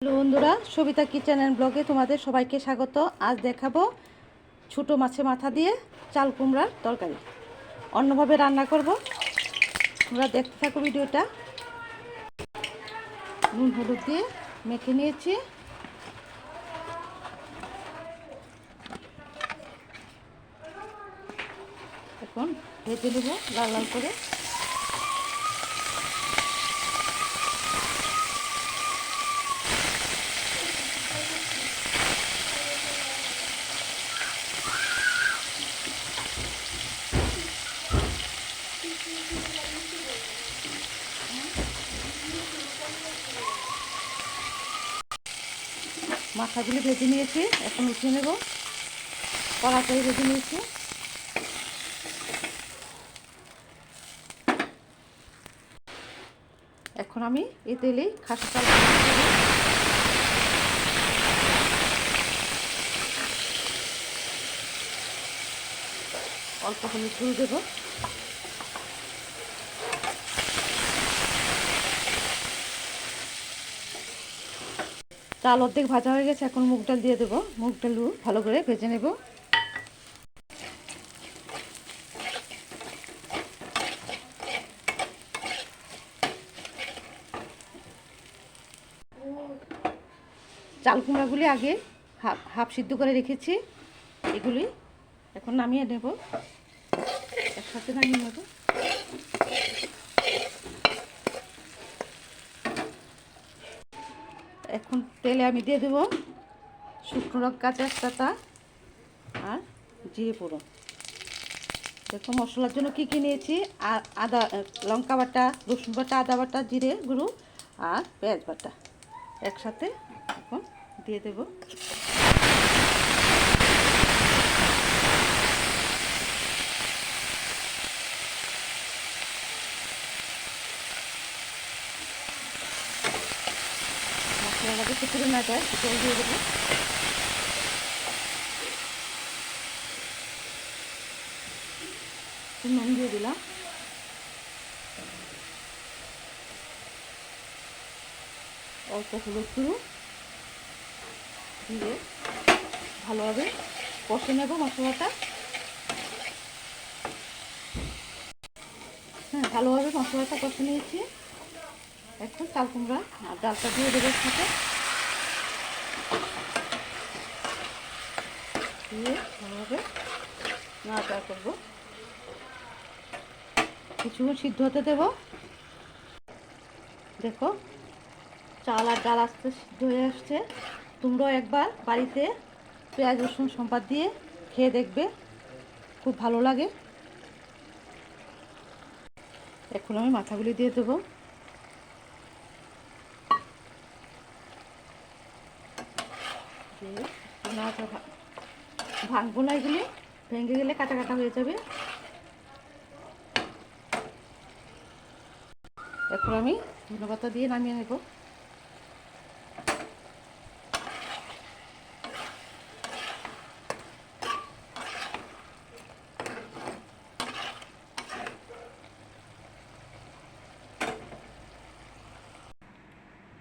Hello বন্ধুরা, Sabita kitchen and ব্লগে তোমাদের সবাইকে স্বাগত। আজ দেখাবো ছোটো মাছে মাথা দিয়ে চাল কুমড়ার তরকারি। অন্যভাবে রান্না করব। তোমরা দেখতে থাকো ভিডিওটা। নুন, হলুদ দিয়ে মেখে নিয়েছি। এখন ভেজে নেব লাল লাল করে। মাথাগুলি ভেজে নিয়েছি, এখন উঠিয়ে নেব। কড়াটাই ভেজে নিয়েছি। এখন আমি এই তেলেই খাসি চাল অল্প হলুদ গুঁড়ো দেবো। চাল অর্ধেক ভাজা হয়ে গেছে, এখন মুগ ডাল দিয়ে দেবো। মুগ ডাল ভালো করে ভেজে নেব। চাল কুমড়াগুলি আগে হাফ হাফ সিদ্ধ করে রেখেছি। এগুলি এখন নামিয়ে নেব। একসাথে নামিয়ে নেব। এখন তেলে আমি দিয়ে দেবো শুকনো লঙ্কা তেজপাতা আর জিরে পুরো দেখো মশলার জন্য কী কী নিয়েছি? আর আদা লঙ্কা বাটা, রসুন বাটা, আদা বাটা, জিরে গুঁড়ো আর পেঁয়াজ বাটা। একসাথে এখন দিয়ে দেবো। শুকিয়ে না যায় জল দিয়ে দেবো। নুন দিয়ে দিলাম। অল্প হলুদ গুঁড়ো দিয়ে ভালোভাবে কষে নেব মশলাটা। হ্যাঁ ভালোভাবে মশলাটা কষে নিয়েছি। এখন চাল কুমড়া আর ডালটা দিয়ে দেবো সাথে দিয়ে ভালোভাবে নাড়াচাড়া করব। কিছুক্ষণ সিদ্ধ হতে দেবো। দেখো, চাল আর ডাল আস্তে সিদ্ধ হয়ে আসছে। তোমরাও একবার বাড়িতে পেঁয়াজ, রসুন সম্পাদ দিয়ে খেয়ে দেখবে। খুব ভালো লাগে। এখন আমি মাথাগুলি দিয়ে দেবো। ভা- ভাঙবো না এগুলি। ভেঙে গেলে কাটা কাটা হয়ে যাবে। এখন আমি ধনেপাতা দিয়ে নামিয়ে নেব।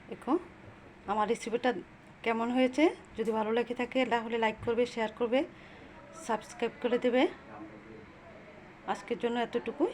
দেখো, আমার রেসিপিটা কেমন হয়েছে? যদি ভালো লেগে থাকে তাহলে লাইক করবে শেয়ার করবে সাবস্ক্রাইব করে দেবে। আজকের জন্য এতটুকুই।